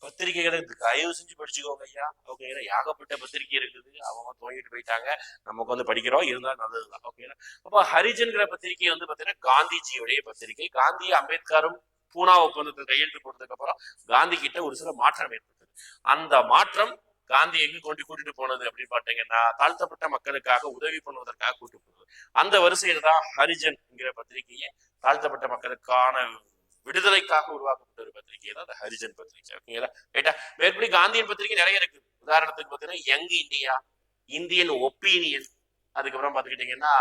பத்திரிகைகளை தயவு செஞ்சு படிச்சுக்கோங்க ஐயா. ஓகேங்களா ஏகப்பட்ட பத்திரிகை இருக்குது. அவங்க துவங்கிட்டு போயிட்டாங்க. நமக்கு வந்து படிக்கிறோம். இருந்தாலும் நல்லதுதான் ஓகேங்களா அப்போ ஹரிஜன்கிற பத்திரிகை வந்து பாத்தீங்கன்னா காந்திஜியுடைய பத்திரிகை. காந்தி அம்பேத்கரும் பூனா ஒப்பந்தத்தில் கையெழுத்து போட்டதுக்கு அப்புறம் காந்தி கிட்ட ஒரு சில மாற்றம் ஏற்பட்டது. அந்த மாற்றம் காந்தி எங்க கொண்டு கூட்டிட்டு போனது அப்படின்னு பாத்தீங்கன்னா தாழ்த்தப்பட்ட மக்களுக்காக உதவி பண்ணுவதற்காக கூட்டு போனது. அந்த வரிசையில தான் ஹரிஜன்ங்கிற பத்திரிகையை தாழ்த்தப்பட்ட மக்களுக்கான விடுதலைக்காக உருவாக்கப்பட்ட ஒரு பத்திரிகை தான் அந்த ஹரிஜன் பத்திரிகை. ஓகேங்களா? ரைட்டா? மேற்படி காந்தியன் பத்திரிகை நிறைய இருக்கு. உதாரணத்துக்கு பாத்தீங்கன்னா யங் இந்தியா இந்தியன் ஒப்பீனியன் அதுக்கப்புறம் பாத்துக்கிட்டீங்கன்னா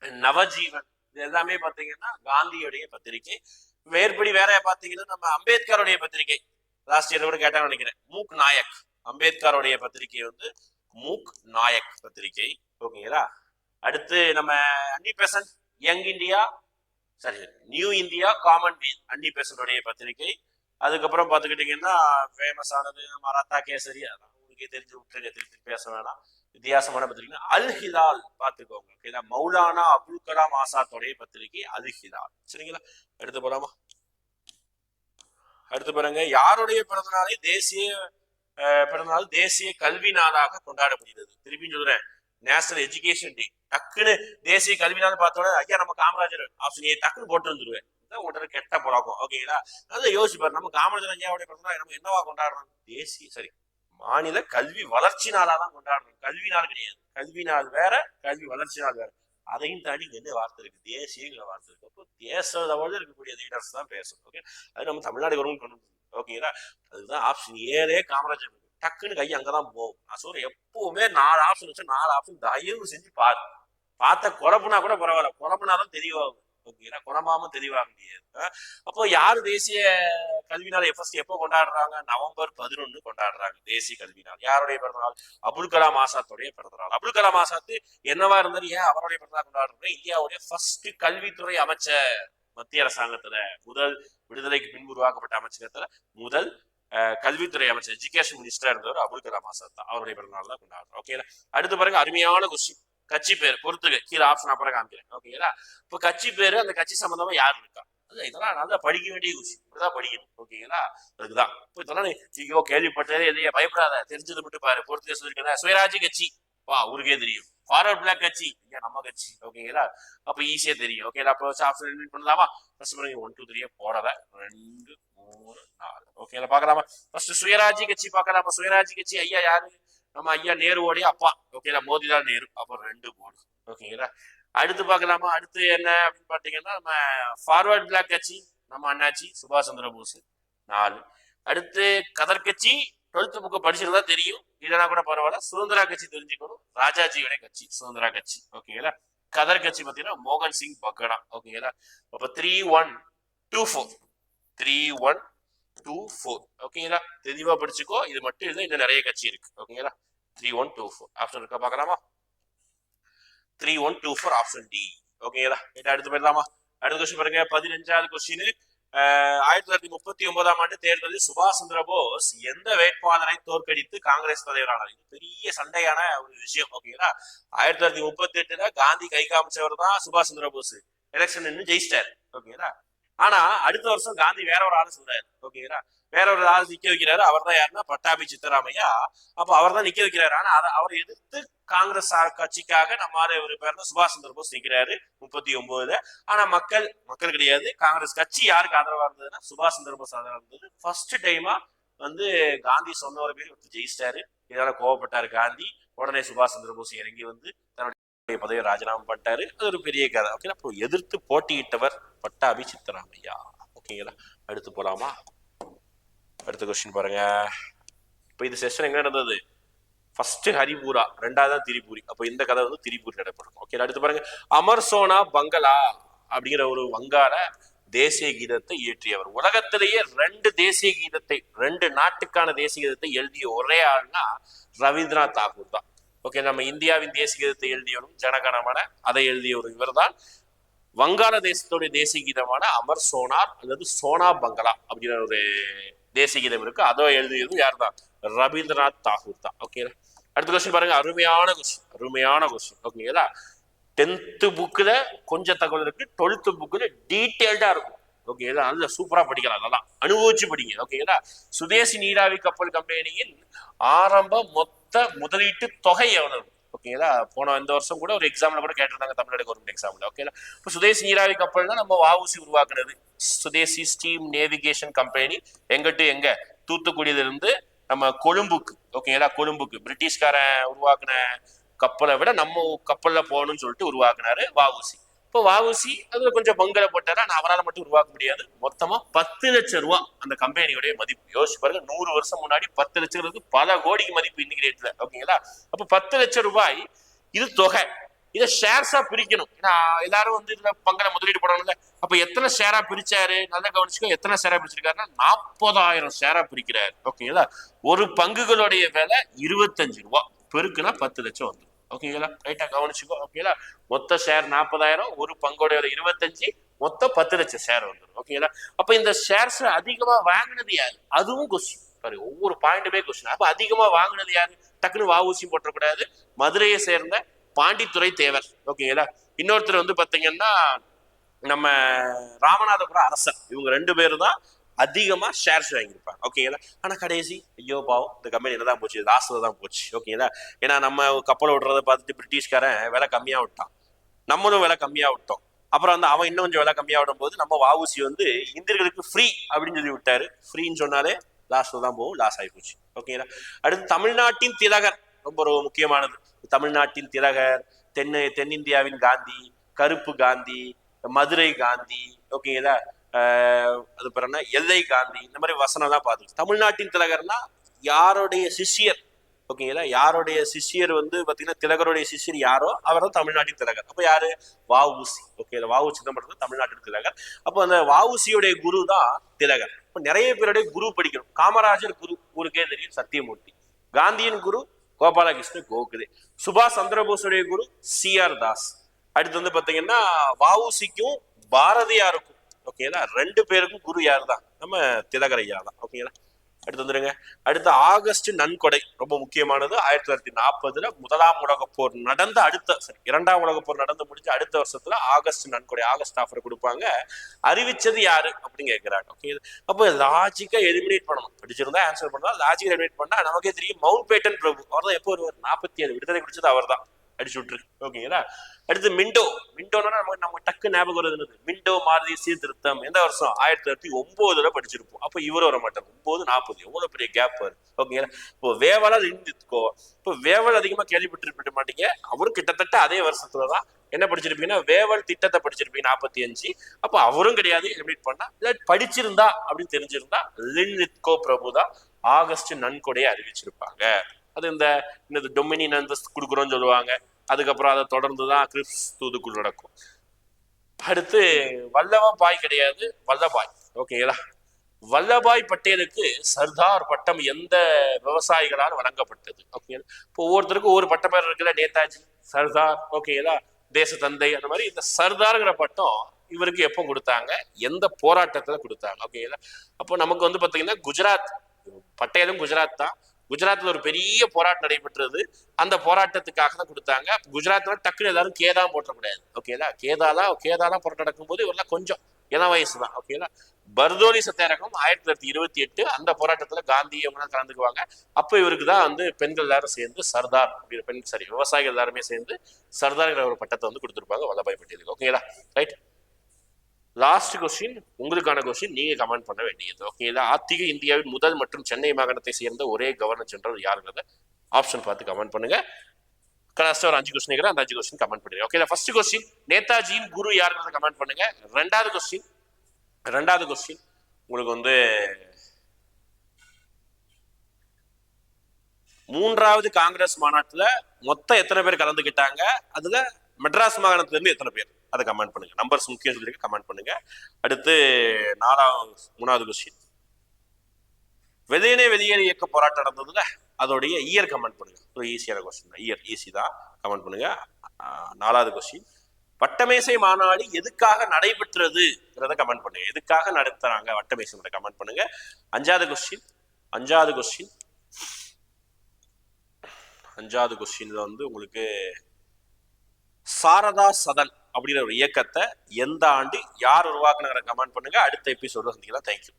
நவஜீவன் இது எல்லாமே பார்த்தீங்கன்னா காந்தியுடைய பத்திரிகை. மேற்படி வேற பாத்தீங்கன்னா நம்ம அம்பேத்கருடைய பத்திரிகை. லாஸ்ட் இயர் கூட கேட்டா நினைக்கிறேன். மூக் நாயக். அம்பேத்கருடைய பத்திரிகை வந்து மூக் நாயக் பத்திரிகை. ஓகேங்களா? அடுத்து நம்ம அன்னி பெசன்ட் யங் இந்தியா சரி நியூ இந்தியா காமன் அன்னி பெசன்டோடைய பத்திரிகை. அதுக்கப்புறம் பார்த்துக்கிட்டிங்கன்னா ஃபேமஸ் ஆனது மராத்தா கேசரி அதான் உங்களுக்கே தெரிஞ்சு விட்டுருங்க திருப்பி பேச வேணாம். வித்தியாசமான பத்திரிகை. அல் ஹிலால் பார்த்துக்கோங்க ஓகேங்களா மௌலானா அபுல் கலாம் ஆசாத்தோடைய பத்திரிகை அல் ஹிலால். சரிங்களா? எடுத்து போலாமா? அடுத்து பாருங்க யாருடைய பிறந்தநாளை தேசிய அஹ், பிறந்தநாள் தேசிய கல்வி நாளாக கொண்டாடப்படுகிறது? திருப்பி சொல்றேன் நேஷனல் எஜுகேஷன் டே டக்குன்னு தேசிய கல்வி நாள் ஐயா நம்ம காமராஜர் ஆப்ஷன் ஏ டக்குன்னு போட்டு வந்துருவேன். இதான் கெட்ட பழக்கம். ஓகேங்களா அதான் யோசிப்பார் நம்ம காமராஜர் ஐயாவுடைய பிறந்தநாள் நம்ம என்னவா கொண்டாடுறோம்? தேசிய சரி மாநில கல்வி வளர்ச்சி நாளா தான் கொண்டாடுறோம். கல்வி நாள் கிடையாது. கல்வி நாள் வேற கல்வி வளர்ச்சி நாள் வேற. அதையும் தாண்டி இங்க என்ன வார்த்தை இருக்கு? தேசியங்கிற வார்த்தை இருக்கு. அப்போ தேசத்தோடு இருக்கக்கூடிய லீடர்ஸ் தான் பேசணும். ஓகே அது நம்ம தமிழ்நாடு கவர்மெண்ட் கொண்டு ஓகேங்களா அதுதான் ஆப்ஷன் ஏழே காமராஜர் டக்குன்னு கை அங்கதான் போகும். நான் சொல்றேன் எப்பவுமே நாலு ஆப்ஷன் வச்சு நாலு ஆப்ஷன் தயவு செஞ்சு பாரு. பார்த்த குழப்புனா கூட பரவாயில்ல. குழப்புனாதான் தெளிவாகும். ஓகேங்களா? குணமாம தெளிவாக முடியாது. அப்போ யாரு தேசிய கல்வி நாள் ஃபர்ஸ்ட் எப்போ கொண்டாடுறாங்க? நவம்பர் பதினொன்னு கொண்டாடுறாங்க தேசிய கல்வி நாள் யாருடைய பிறந்தநாள்? அப்துல் கலாம் ஆசாத்துடைய பிறந்தநாள். அப்துல் கலாம் ஆசாத் என்னவா இருந்தாரு? ஏன் அவருடைய பிறந்தநாள் கொண்டாடுறோம் இந்தியாவுடைய ஃபர்ஸ்ட் கல்வித்துறை அமைச்சர் மத்திய அரசாங்கத்துல முதல் விடுதலைக்கு பின்பு உருவாக்கப்பட்ட அமைச்சகத்துல முதல் கல்வித்துறை அமைச்சர் எஜுகேஷன் மினிஸ்டரா இருந்தவர் அபுல் கலாம் ஆசாத் தான். அவருடைய பிறந்தநாள் தான் கொண்டாடுறோம். ஓகேங்களா அடுத்து பாருங்க அருமையான கொஸ்டின் கட்சி பேர் பொறுத்துக்க. கீழே ஆப்ஷன் அப்புறம் காமிக்கிறேன். ஓகேங்களா இப்ப கட்சி பேரு அந்த கட்சி சம்பந்தமா யார் இருக்கா? இதெல்லாம் நல்லா படிக்க வேண்டிய விஷயம் இப்படிதான் படிக்கணும். ஓகேங்களா அதுக்குதான். இப்போ இதெல்லாம் நீ ஐயோ கேள்விப்பட்டதே எதையே பயப்படாத. தெரிஞ்சது மட்டும் பாரு. பொறுத்து சொல்லிருக்கேன் சுயராஜ்ய கட்சி. வா ஊருக்கே தெரியும். ஃபார்வர்ட் பிளாக் கட்சி. ஐயா நம்ம கட்சி. ஓகேங்களா அப்ப ஈஸியா தெரியும். ஓகேங்களா அப்போ ஆப்ஷன் பண்ணலாமா? ஃபர்ஸ்ட் பாருங்க ஒன் டூ த்ரீ போடல ரெண்டு மூணு நாலு ஓகேங்களா பார்க்கலாமா? ஃபர்ஸ்ட் சுயராஜ்ய கட்சி பார்க்கலாமா? சுயராஜ்ய கட்சி ஐயா யாரு? நம்ம ஐயா நேருவோடைய அப்பா. ஓகேங்களா மோதிலால் நேரு. அப்போ ரெண்டு போடு. ஓகேங்களா அடுத்து பார்க்கலாமா? அடுத்து என்ன அப்படின்னு பார்த்தீங்கன்னா நம்ம ஃபார்வர்ட் பிளாக் கட்சி நம்ம அண்ணாச்சி சுபாஷ் சந்திர போஸ் நாலு. அடுத்து கதர் கட்சி டுவெல்த் புக்கு படிச்சிருந்தா தெரியும். இல்லைன்னா கூட பரவாயில்ல. சுதந்திரா கட்சி தெரிஞ்சுக்கணும். ராஜாஜியோட கட்சி சுதந்திரா கட்சி. ஓகேங்களா கதர் கட்சி பார்த்தீங்கன்னா மோகன் சிங் பக்கடா. ஓகேங்களா அப்போ three one two four three one two four ஓகேங்களா தெளிவா படிச்சுக்கோ. இது மட்டும் இல்லை இன்னும் நிறைய கட்சி இருக்கு. ஓகேங்களா three one two four option இருக்கா? பார்க்கலாமா? Three one two four option D ஓகேங்களா இது அடுத்து போயிடலாமா? அடுத்த கொஸ்டின் பாருங்க. பதினஞ்சாவது கொஸ்டின் ஆயிரத்தி தொள்ளாயிரத்தி முப்பத்தி ஒன்பதாம் ஆண்டு தேர்தலில் சுபாஷ் சந்திர போஸ் எந்த வேட்பாளரை தோற்கடித்து காங்கிரஸ் தலைவரானார் இது பெரிய சண்டையான ஒரு விஷயம். ஓகேங்களா ஆயிரத்தி தொள்ளாயிரத்தி முப்பத்தி எட்டுல காந்தி கை காமிச்சவர் தான் சுபாஷ் சந்திர போஸ். எலெக்ஷன் நின்று ஜெயிச்சிட்டார். ஓகேங்களா ஆனா அடுத்த வருஷம் காந்தி வேற ஒரு ஆளு சொல்றாரு. ஓகேங்களா? வேற ஒரு ஆள் நிக்க வைக்கிறாரு. அவர் தான் யாருன்னா பட்டாபி சித்தராமையா. அப்ப அவர் தான் நிக்க வைக்கிறாரு. ஆனா அதை அவரை எதிர்த்து காங்கிரஸ் கட்சிக்காக நம்ம ஒரு பேர் தான் சுபாஷ் சந்திர போஸ் நிக்கிறாரு முப்பத்தி ஒன்பதுல ஆனா மக்கள் மக்கள் கிடையாது. காங்கிரஸ் கட்சி யாருக்கு ஆதரவா இருந்ததுன்னா சுபாஷ் சந்திர போஸ் ஆதரவா இருந்தது. ஃபர்ஸ்ட் டைமா வந்து காந்தி சொன்ன ஒரு பேர் வந்து ஜெயிச்சிட்டாரு. இதனால கோவப்பட்டாரு காந்தி. உடனே சுபாஷ் சந்திர போஸ் இறங்கி வந்து தன்னுடைய பதவியை ராஜினாமா பட்டாரு அது ஒரு பெரிய கதை. ஓகே அப்போ எதிர்த்து போட்டியிட்டவர் பட்டாபி சித்தராமையா ஓகேங்களா அடுத்து போலாமா? அடுத்த கொஸ்டின் பாருங்க. இப்போ இது செஷன் எங்க நடந்தது? ஃபர்ஸ்ட் ஹரிபூரா ரெண்டாவது தான் திரிபுரி. அப்போ இந்த கதை வந்து திரிபுரி நடைபெறும் ஓகே அடுத்து பாருங்க. அமர் சோனா பங்களா அப்படிங்கிற ஒரு வங்காள தேசிய கீதத்தை இயற்றியவர். உலகத்திலேயே ரெண்டு தேசிய கீதத்தை ரெண்டு நாட்டுக்கான தேசிய கீதத்தை எழுதிய ஒரே ஆள்னா ரவீந்திரநாத் தாகூர் தான். ஓகே நம்ம இந்தியாவின் தேசிய கீதத்தை எழுதியவரும் ஜனகணமான அதை எழுதியவரும் இவர் தான் வங்காளதேசத்துடைய தேசிய கீதமான அமர் சோனார் அல்லது சோனா பங்களா அப்படிங்கிற ஒரு தேசிய கீதம் இருக்கு. அதோ எழுதியதும் யார் தான் ரவீந்திரநாத் தாகூர் தான். ஓகேங்களா அடுத்த கொஸ்டின் பாருங்க. அருமையான கொஸ்டின் அருமையான கொஸ்டின் ஓகேங்களா டென்த்து புக்கில் கொஞ்சம் தகவல் இருக்கு. டுவெல்த்து புக்கில் டீட்டெயில்டா இருக்கும். ஓகேங்களா நல்ல சூப்பராக படிக்கலாம் அதெல்லாம். அனுபவிச்சு படிங்க. ஓகேங்களா சுதேசி நீராவி கப்பல் கம்பெனியின் ஆரம்ப மொத்த முதலீட்டு தொகை எவ்வளவு? ஓகேங்களா போன இந்த வருஷம் கூட ஒரு எக்ஸாம்ல கூட கேட்டிருந்தாங்க தமிழ்நாடு கவர்மெண்ட் எக்ஸாம்ல ஓகேங்களா இப்போ சுதேசி நீராவி கப்பல்னா நம்ம வாவுசி உருவாக்குனது. சுதேசி ஸ்டீம் நேவிகேஷன் கம்பெனி எங்க டு எங்க? தூத்துக்குடியிலிருந்து நம்ம கொழும்புக்கு. ஓகேங்களா கொழும்புக்கு. பிரிட்டிஷ்காரன் உருவாக்குன கப்பலை விட நம்ம கப்பல்ல போகணும்னு சொல்லிட்டு உருவாக்குனாரு வாவுசி இப்போ வாவுசி அதுல கொஞ்சம் பங்கலை போட்டாரு? ஆனால் அவரால் மட்டும் உருவாக்க முடியாது. மொத்தமா பத்து லட்சம் ரூபா அந்த கம்பெனியோடைய மதிப்பு. யோசிச்சு பாருங்க நூறு வருஷம் முன்னாடி பத்து லட்சம் பல கோடிக்கு மதிப்பு இன்னைக்கு ரேட்ல ஓகேங்களா? அப்ப பத்து லட்சம் ரூபாய் இது தொகை. இதை ஷேர்ஸா பிரிக்கணும். ஏன்னா எல்லாரும் வந்து இதுல பங்கல முதலீடு போடணும்ல. அப்ப எத்தனை ஷேரா பிரிச்சாரு? நல்லா கவனிச்சுக்கோ எத்தனை ஷேரா பிரிச்சிருக்காருன்னா நாற்பதாயிரம் ஷேரா பிரிக்கிறாரு. ஓகேங்களா? ஒரு பங்குகளுடைய விலை இருபத்தஞ்சு ரூபா. பெருக்குனா பத்து லட்சம் வந்துடும் ஓகேங்களா ரைட்டா கவனிச்சுக்கோ. ஓகேங்களா மொத்த ஷேர் நாற்பதாயிரம் ஒரு பங்கோட இருபத்தஞ்சு மொத்தம் பத்து லட்சம் ஷேர் வந்துடும் ஓகேங்களா அப்ப இந்த ஷேர்ஸ் அதிகமா வாங்கினது யாரு? அதுவும் கொஸ்டின் ஒவ்வொரு பாயிண்ட்டுமே கொஸ்டின் அப்ப அதிகமா வாங்கினது யாரு? டக்குன்னு வாவூசி போட்டக்கூடாது மதுரையை சேர்ந்த பாண்டித்துறை தேவர். ஓகேங்களா இன்னொருத்தர் வந்து பாத்தீங்கன்னா நம்ம ராமநாதபுரம் அரசர். இவங்க ரெண்டு பேரும் தான் அதிகமா ஷேர்ஸ் வாங்கியிருப்பாங்க. ஓகேங்களா ஆனா கடைசி ஐயோ பாவம் இந்த கம்பெனி என்னதான் போச்சு லாஸ்ல தான் போச்சு. ஓகேங்களா ஏன்னா நம்ம கப்பல் விடுறத பார்த்துட்டு பிரிட்டிஷ்காரன் விலை கம்மியாக விட்டான். நம்மளும் விலை கம்மியா விட்டோம். அப்புறம் வந்து அவன் இன்னும் கொஞ்சம் விலை கம்மியா விடும்போது நம்ம வாவுசி வந்து இந்தியர்களுக்கு ஃப்ரீ அப்படின்னு சொல்லி விட்டாரு. ஃப்ரீன்னு சொன்னாலே லாஸ்ட்ல தான் போகும் லாஸ் ஆகி போச்சு. ஓகேங்களா அடுத்து தமிழ்நாட்டின் திலகர் ரொம்ப ஒரு முக்கியமானது. தமிழ்நாட்டின் திலகர் தென் தென்னிந்தியாவின் காந்தி கருப்பு காந்தி மதுரை காந்தி ஓகேங்களா அது பிறகு என்ன? எல்லை காந்தி. இந்த மாதிரி வசனம்லாம் பார்த்து தமிழ்நாட்டின் திலகர்னா யாருடைய சிஷ்யர்? ஓகேங்களா? யாருடைய சிஷ்யர் வந்து பார்த்தீங்கன்னா திலகருடைய சிஷ்யர் யாரோ? அவர் தான் தமிழ்நாட்டின் திலகர். அப்போ யாரு? வாவுசி. ஓகே வாவு சிதம்பரம் தான் தமிழ்நாட்டின் திலகர். அப்போ அந்த வாவுசியுடைய குரு தான் திலகர். இப்போ நிறைய பேருடைய குரு படிக்கணும். காமராஜர் குரு. ஊருக்கே தெரியும். சத்தியமூர்த்தி. காந்தியின் குரு கோபாலகிருஷ்ண கோகுலே. சுபாஷ் சந்திரபோஸுடைய குரு சி ஆர் தாஸ். அடுத்து வந்து பார்த்தீங்கன்னா வாவுசிக்கும் பாரதியாருக்கும் ஓகேங்களா ரெண்டு பேருக்கும் குரு யார் தான் நம்ம திலகர் ஐயா தான். ஓகேங்களா அடுத்து வந்துருங்க. அடுத்து ஆகஸ்ட் நன்கொடை ரொம்ப முக்கியமானது. ஆயிரத்தி தொள்ளாயிரத்தி நாற்பதுல முதலாம் உலக போர் நடந்த அடுத்த சரி இரண்டாம் உலக போர் நடந்து முடிஞ்சு அடுத்த வருஷத்துல ஆகஸ்ட் நன்கொடை ஆகஸ்ட் ஆஃபர் கொடுப்பாங்க. அறிவிச்சது யாரு? அப்படின்னு கேட்கிறாங்க. ஓகே அப்போ லாஜிக்கா எலிமினேட் பண்ணணும். படிச்சிருந்தா ஆன்சர் பண்ணலாம். லாஜிக்கா எலிமினேட் பண்ணா நமக்கே தெரியும். மவுண்ட் பேட்டன் பிரபு அவர் தான் எப்போ வருவார்? நாற்பத்தி ஏழு விடுதலை குடிச்சது அவர் தான் அடிச்சு விட்டுரு ஓகேங்களா? அடுத்து மிண்டோ. மிண்டோனா நமக்கு நம்ம டக்கு ஞாபகம் வருது என்னது? மிண்டோ மாருதி சீர்திருத்தம் எந்த வருஷம்? ஆயிரத்தி தொள்ளாயிரத்தி ஒன்பதுல படிச்சிருப்போம். அப்போ இவரும் வர மாட்டார். ஒன்பது நாற்பது. எவ்வளவு பெரிய கேப் வரும் ஓகேங்களா? இப்போ வேவலா இருந்துக்கோ இப்போ வேவல் அதிகமா கேள்விப்பட்டிருப்பிட மாட்டீங்க. அவரும் கிட்டத்தட்ட அதே வருஷத்துலதான் என்ன படிச்சிருப்பீங்கன்னா வேவல் திட்டத்தை படிச்சிருப்பீங்க நாற்பத்தி அஞ்சு. அப்போ அவரும் கிடையாது. கம்ப்ளீட் பண்ணா இல்ல படிச்சிருந்தா அப்படின்னு தெரிஞ்சிருந்தா லின்லித்கோ பிரபு தான் ஆகஸ்ட் நன்கொடையை அறிவிச்சிருப்பாங்க. அது இந்த இந்த டொமினியன் அந்தஸ்து கொடுக்குறோம்னு சொல்லுவாங்க. அதுக்கப்புறம் அதை தொடர்ந்து தான் கிறிஸ்துக்குள் நடக்கும். அடுத்து வல்லபாய் கிடையாது வல்லபாய். ஓகேங்களா? வல்லபாய் பட்டேலுக்கு சர்தார் பட்டம் எந்த விவசாயிகளால் வழங்கப்பட்டது? ஓகே இப்போ ஒவ்வொருத்தருக்கும் ஒவ்வொரு பட்டம் பேர் இருக்குல்ல நேதாஜி சர்தார் ஓகேங்களா? தேச தந்தை அந்த மாதிரி இந்த சர்தார்ங்கிற பட்டம் இவருக்கு எப்போ கொடுத்தாங்க? எந்த போராட்டத்துல கொடுத்தாங்க? ஓகேங்களா? அப்போ நமக்கு வந்து பார்த்தீங்கன்னா குஜராத் பட்டேலும் குஜராத் தான். குஜராத்தில் ஒரு பெரிய போராட்டம் நடைபெற்றது. அந்த போராட்டத்துக்காக தான் கொடுத்தாங்க. குஜராத்தில் டக்குனு எல்லாரும் கேதா போட்டக்கூடாது ஓகேலா கேதாலா கேதாலா போராட்டம் நடக்கும்போது இவரெல்லாம் கொஞ்சம் இளம் வயசு தான். ஓகேங்களா பர்தோலி சத்தியாகிரகம் ஆயிரத்தி தொள்ளாயிரத்தி இருபத்தி எட்டு அந்த போராட்டத்தில் காந்தி அவங்க கலந்துக்குவாங்க. அப்போ இவருக்கு தான் வந்து பெண்கள் எல்லாரும் சேர்ந்து சர்தார் அப்படிங்கிற பெண் சரி விவசாயிகள் எல்லாருமே சேர்ந்து சர்தார்ங்கிற ஒரு பட்டத்தை வந்து கொடுத்துருப்பாங்க வல்லபாய் பட்டேலுக்கு. ஓகேங்களா? ரைட் லாஸ்ட் கொஸ்டின் உங்களுக்கான கொஸ்டின் நீங்க கமெண்ட் பண்ண வேண்டியது. ஓகேங்களா ஆத்திக இந்தியாவின் முதல் மற்றும் சென்னை மாகாணத்தை சேர்ந்த ஒரே கவர்னர் ஜெனரல் யாருங்கிறத ஆப்ஷன் பார்த்து கமெண்ட் பண்ணுங்க. கலாஸ்ட் ஒரு அஞ்சு கொஸ்டின் அந்த அஞ்சு கொஸ்டின் கமெண்ட் பண்ணுங்க ஓகே ஃபர்ஸ்ட் கொஸ்டின் நேதாஜியின் குரு யாருங்கிறத கமெண்ட் பண்ணுங்க. ரெண்டாவது கொஸ்டின் ரெண்டாவது கொஸ்டின் உங்களுக்கு வந்து மூன்றாவது காங்கிரஸ் மாநாட்டில் மொத்தம் எத்தனை பேர் கலந்துக்கிட்டாங்க அதுல மெட்ராஸ் மாகாணத்துல இருந்து எத்தனை பேர்? அதை கமெண்ட் பண்ணுங்க. நம்பர்ஸ் முக்கியம் சொல்லியிருக்க கமெண்ட் பண்ணுங்க. அடுத்து நாலாவது மூணாவது கொஸ்டின் வெதையினே வெளியேறு இயக்க போராட்டம் நடந்ததுல அதோடைய இயர் கமெண்ட் பண்ணுங்க. ஒரு ஈஸியான கொஸ்டின் இயர் ஈஸி தான். கமெண்ட் பண்ணுங்க. நாலாவது கொஸ்டின் வட்டமேசை மாநாடு எதுக்காக நடைபெற்றதுங்கிறத கமெண்ட் பண்ணுங்க. எதுக்காக நடத்துறாங்க? வட்டமேசை கமெண்ட் பண்ணுங்க. அஞ்சாவது கொஸ்டின் அஞ்சாவது கொஸ்டின் அஞ்சாவது கொஸ்டின்ல வந்து உங்களுக்கு சாரதா சதன் அப்படிங்கிற ஒரு இயக்கத்தை எந்த ஆண்டு யார் உருவாக்குனாங்க கமெண்ட் பண்ணுங்க. அடுத்த எபிசோட சந்திக்கலாம். தேங்க்யூ